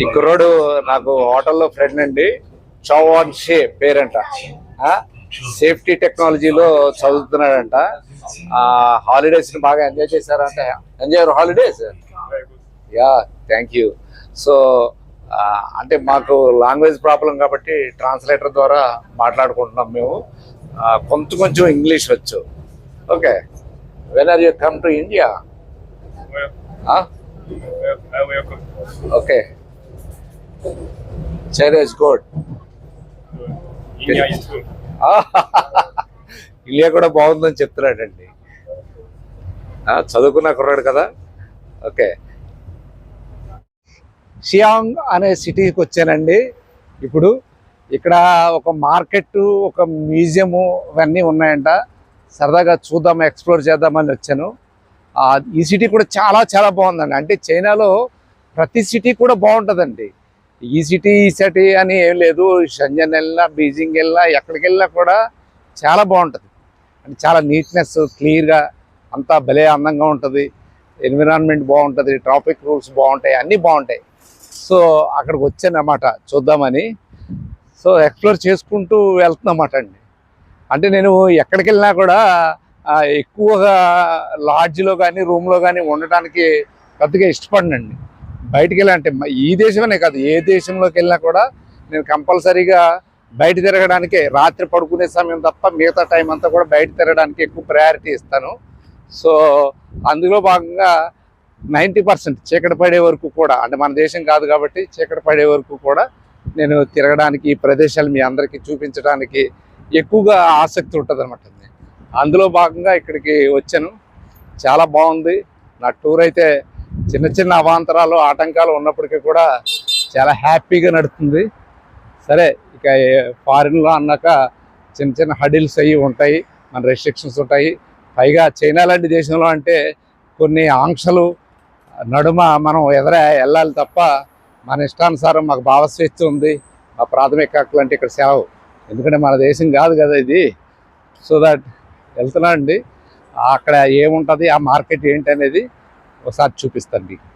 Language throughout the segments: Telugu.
ఈ కుర్రోడు నాకు హోటల్లో ఫ్రెండ్ అండి. చౌవాన్ షే పేరంట. సేఫ్టీ టెక్నాలజీలో చదువుతున్నాడంట. హాలిడేస్ని బాగా ఎంజాయ్ చేశారంట. Enjoy holidays ya thank you so అంటే మాకు లాంగ్వేజ్ ప్రాబ్లం కాబట్టి ట్రాన్స్లేటర్ ద్వారా మాట్లాడుకుంటున్నాం మేము. ఆ, కొంచెం కొంచెం ఇంగ్లీష్ వచ్చు. Okay when are you come to India. Okay China is good. India కూడా బాగుందని చెప్తున్నాడండి. చదువుకున్న కుర్రాడు కదా? ఓకే. షియాంగ్ అనే సిటీకి వచ్చానండి. ఇప్పుడు ఇక్కడ ఒక మార్కెట్ ఒక మ్యూజియము ఇవన్నీ ఉన్నాయంట. సరదాగా చూద్దాం ఎక్స్ప్లోర్ చేద్దామని వచ్చాను. ఈ సిటీ కూడా చాలా చాలా బాగుందండి. అంటే చైనాలో ప్రతి సిటీ కూడా బాగుంటుందండి. ఈ సిటీ ఈ సిటీ అని ఏం లేదు. షంజన్ వెళ్ళినా బీజింగ్ వెళ్ళినా ఎక్కడికి వెళ్ళినా కూడా చాలా బాగుంటుంది. అంటే చాలా నీట్నెస్ క్లియర్గా అంతా భలే అందంగా ఉంటుంది. ఎన్విరాన్మెంట్ బాగుంటుంది ట్రాఫిక్ రూల్స్ బాగుంటాయి అన్నీ బాగుంటాయి. సో అక్కడికి వచ్చానమాట చూద్దామని. సో ఎక్స్ప్లోర్ చేసుకుంటూ వెళ్తున్నమాట అండి. అంటే నేను ఎక్కడికి వెళ్ళినా కూడా ఎక్కువగా లాడ్జ్లో కానీ రూమ్లో కానీ ఉండటానికి పెద్దగా ఇష్టపడినండి. బయటికి వెళ్ళాలంటే ఈ దేశమనే కాదు ఏ దేశంలోకి వెళ్ళినా కూడా నేను కంపల్సరీగా బయట తిరగడానికే రాత్రి పడుకునే సమయం తప్ప మిగతా టైం అంతా కూడా బయట తిరగడానికి ఎక్కువ ప్రయారిటీ ఇస్తాను. సో అందులో భాగంగా నైంటీ పర్సెంట్ చీకటి పడే వరకు కూడా అంటే మన దేశం కాదు కాబట్టి చీకటి పడే వరకు కూడా నేను తిరగడానికి ఈ ప్రదేశాలు మీ అందరికీ చూపించడానికి ఎక్కువగా ఆసక్తి ఉంటుంది అనమాట అందులో భాగంగా ఇక్కడికి వచ్చాను. చాలా బాగుంది. నా టూర్ అయితే చిన్న చిన్న అవాంతరాలు ఆటంకాలు ఉన్నప్పటికీ కూడా చాలా హ్యాపీగా నడుస్తుంది. సరే ఇక ఫారిన్లో అన్నాక చిన్న చిన్న హడిల్స్ అవి ఉంటాయి మన రెస్ట్రిక్షన్స్ ఉంటాయి. పైగా చైనా లాంటి దేశంలో అంటే కొన్ని ఆంక్షలు నడుమ మనం ఎదర వెళ్ళాలి తప్ప మన ఇష్టానుసారం మాకు భావస్వేచ్ఛ ఉంది మా ప్రాథమిక హక్కులు అంటే ఇక్కడ సెలవు. ఎందుకంటే మన దేశం కాదు కదా ఇది. సో దట్ వెళ్తున్నా అండి అక్కడ ఏముంటుంది ఆ మార్కెట్ ఏంటి అనేది ఒకసారి చూపిస్తాను మీకు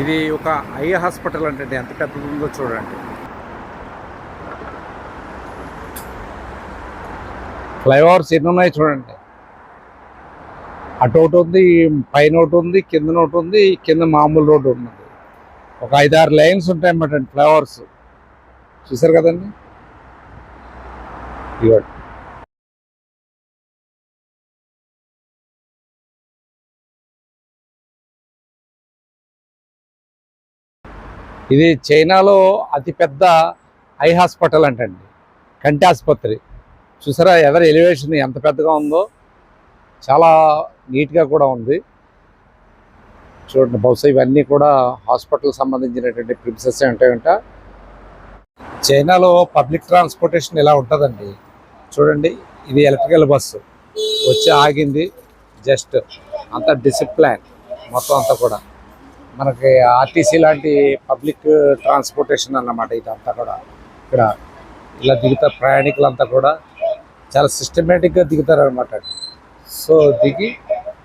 ఇది ఒక ఐ హాస్పిటల్ అంటే ఎంత పెద్దది ఉందో చూడండి. ఫ్లైఓవర్స్ ఎన్ని ఉన్నాయి చూడండి. అటు ఒకటి ఉంది పైన ఒకటి ఉంది కింద ఒకటి ఉంది కింద మామూలు రోడ్డు ఉన్నది. ఒక ఐదారు లైన్స్ ఉంటాయి అన్నమాట ఫ్లైఓవర్స్. చూసారు కదండి? ఇవ్వండి ఇది చైనాలో అతిపెద్ద ఐ హాస్పిటల్ అంటండి. కంటి ఆసుపత్రి. చూసారా ఎవరి ఎలివేషన్ ఎంత పెద్దగా ఉందో చాలా నీట్గా కూడా ఉంది. చూడండి బహుశా ఇవన్నీ కూడా హాస్పిటల్ సంబంధించినటువంటి ప్రిన్సెస్ ఉంటాయంట. చైనాలో పబ్లిక్ ట్రాన్స్పోర్టేషన్ ఇలా ఉంటుందండి. చూడండి ఇది ఎలక్ట్రికల్ బస్సు. వచ్చి ఆగింది జస్ట్ అంత డిసిప్లైన్ మొత్తం అంతా కూడా. మనకి ఆర్టీసీ లాంటి పబ్లిక్ ట్రాన్స్పోర్టేషన్ అన్నమాట ఇదంతా కూడా. ఇక్కడ ఇలా దిగుతారు ప్రయాణికులంతా కూడా చాలా సిస్టమేటిక్గా దిగుతారు అనమాట సో దిగి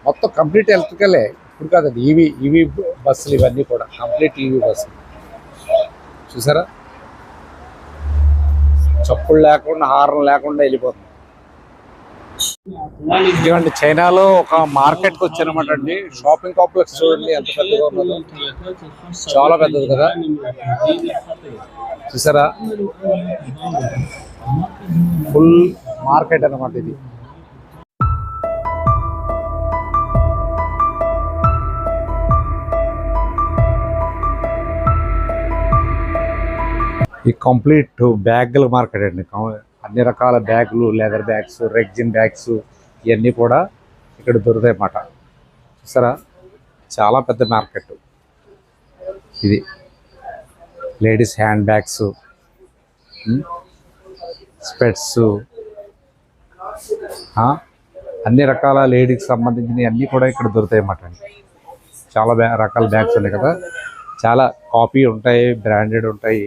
మొత్తం కంప్లీట్ ఎలక్ట్రికలే. ఇప్పుడు కాదండి ఈవీ ఈవీ బస్సులు ఇవన్నీ కూడా. కంప్లీట్ ఈవీ బస్సులు. చూసారా? చప్పులు లేకుండా హారం లేకుండా వెళ్ళిపోతుంది. ఇదిగోండి చైనాలో ఒక మార్కెట్ మార్కెట్కి వచ్చానమాట అండి. షాపింగ్ కాంప్లెక్స్ చూడండి ఎంత పెద్దగా ఉన్నదో. చాలా పెద్దది కదా. చూసారా? ఫుల్ మార్కెట్ అన్నమాట ఇది. ఈ కంప్లీట్ బ్యాగుల మార్కెట్ అండి. అన్ని రకాల బ్యాగులు లెదర్ బ్యాగ్స్ రెగ్జిన్ బ్యాగ్స్ ఇవన్నీ కూడా ఇక్కడ దొరుకుతాయి అన్నమాట. చూసారా? చాలా పెద్ద మార్కెట్ ఇది లేడీస్ హ్యాండ్ బ్యాగ్స్ స్పెట్స్ అన్ని రకాల లేడీకి సంబంధించినవి అన్నీ కూడా ఇక్కడ దొరుకుతాయి అన్నమాట. అండి చాలా బ్యా రకాల బ్యాగ్స్ ఉన్నాయి కదా. చాలా కాపీ ఉంటాయి బ్రాండెడ్ ఉంటాయి.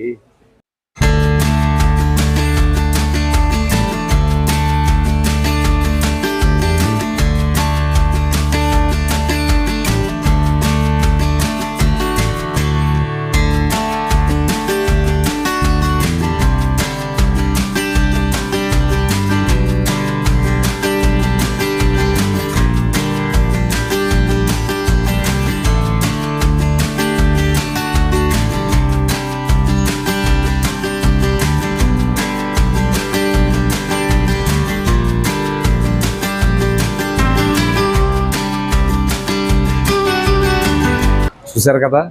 చూసారు కదా?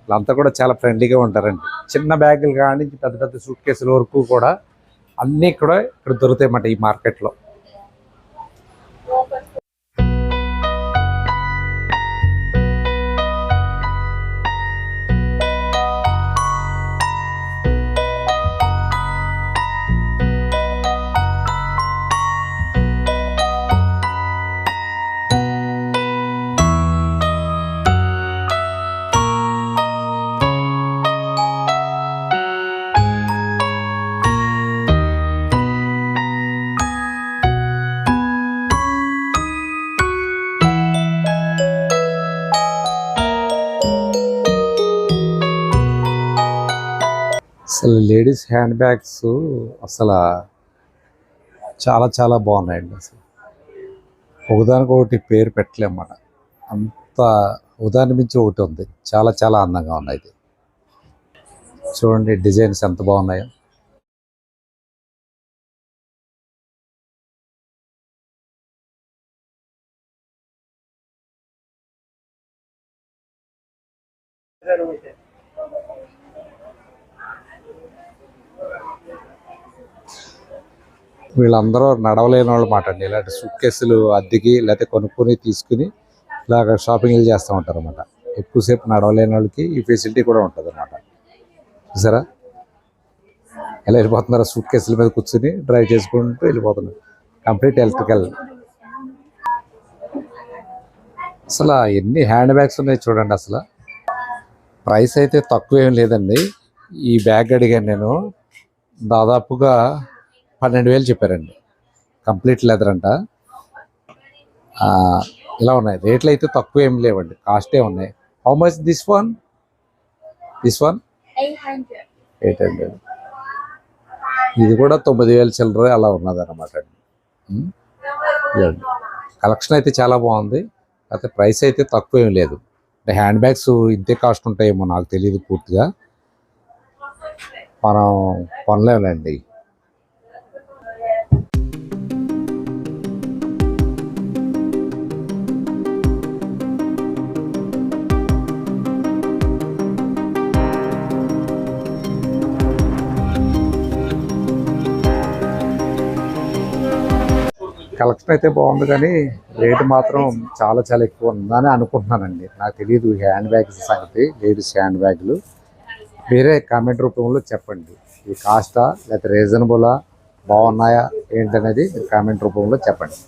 వీళ్ళంతా కూడా చాలా ఫ్రెండ్లీగా ఉంటారండి. చిన్న బ్యాగులు కానీ పెద్ద పెద్ద సూట్ కేసుల వరకు కూడా అన్నీ కూడా ఇక్కడ దొరుకుతాయి అన్నమాట ఈ మార్కెట్లో. అసలు లేడీస్ హ్యాండ్ బ్యాగ్స్ అసలు చాలా చాలా బాగున్నాయండి అసలు. ఒకదానికొకటి పేరు పెట్టలేమాట అంత ఉదాహరణ మించి ఒకటి ఉంది. చాలా చాలా అందంగా ఉన్నాయి ఇది. చూడండి డిజైన్స్ ఎంత బాగున్నాయో. వీళ్ళందరూ నడవలేని వాళ్ళు మాట అండి. ఇలాంటి సూట్ కేసులు అద్దెకి లేకపోతే కొనుక్కొని తీసుకుని ఇలాగ షాపింగ్లు చేస్తూ ఉంటారు అనమాట ఎక్కువసేపు నడవలేని వాళ్ళకి ఈ ఫెసిలిటీ కూడా ఉంటుంది అనమాట చూసారా? ఎలా వెళ్ళిపోతున్నారా సూట్ కేసుల మీద కూర్చుని డ్రైవ్ చేసుకుంటూ వెళ్ళిపోతున్నారు. కంప్లీట్ ఎలక్ట్రికల్ అసలు ఎన్ని హ్యాండ్ బ్యాగ్స్ ఉన్నాయి చూడండి అసలు. ప్రైస్ అయితే తక్కువ ఏం లేదండి. ఈ బ్యాగ్ అడిగాను నేను. దాదాపుగా పన్నెండు వేలు చెప్పారండి. కంప్లీట్ లెదర్ అంట. ఇలా ఉన్నాయి. రేట్లు అయితే తక్కువ ఏం లేవండి. కాస్టే ఉన్నాయి. How much this one this one eight hundred. ఇది కూడా తొమ్మిది వేల చిల్లర అలా ఉన్నది అనమాట అండి కలెక్షన్ అయితే చాలా బాగుంది. అయితే ప్రైస్ అయితే తక్కువ ఏం లేదు. అంటే హ్యాండ్ బ్యాగ్స్ ఇంతే కాస్ట్ ఉంటాయేమో నాకు తెలియదు పూర్తిగా. మనం కొనలేములేండి. కలెక్షన్ అయితే బాగుంది కానీ రేటు మాత్రం చాలా చాలా ఎక్కువ ఉందని అనుకుంటున్నానండి. నాకు తెలియదు హ్యాండ్ బ్యాగ్స్ సంగతి లేడీస్ హ్యాండ్ బ్యాగ్లు. మీరే కామెంట్ రూపంలో చెప్పండి. ఈ కాస్టా లేకపోతే రీజనబులా బాగున్నాయా ఏంటనేది కామెంట్ రూపంలో చెప్పండి.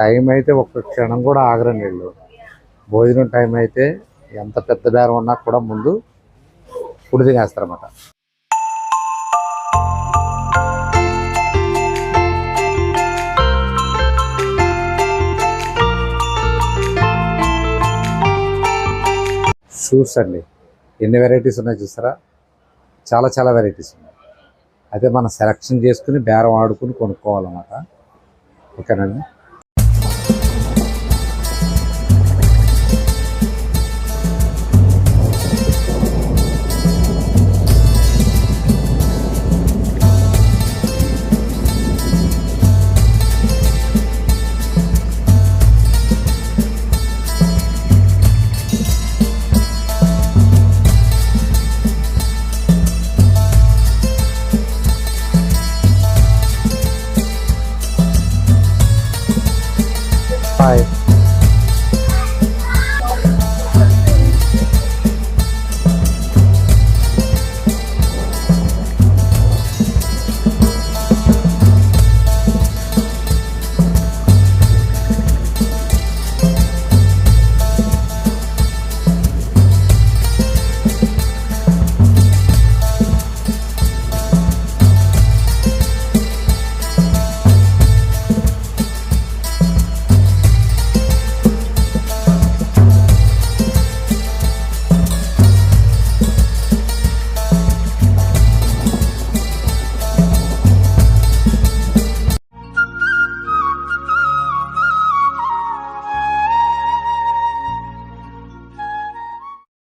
టైం అయితే ఒక్క క్షణం కూడా ఆగరండి వీళ్ళు. భోజనం టైం అయితే ఎంత పెద్ద బేరం ఉన్నా కూడా ముందు కుడి తినేస్తారన్నమాట. షూస్ అండి. ఎన్ని వెరైటీస్ ఉన్నాయి చూసారా చాలా చాలా వెరైటీస్ ఉన్నాయి. అయితే మనం సెలక్షన్ చేసుకుని బేరం ఆడుకుని కొనుక్కోవాలన్నమాట. ఓకేనండి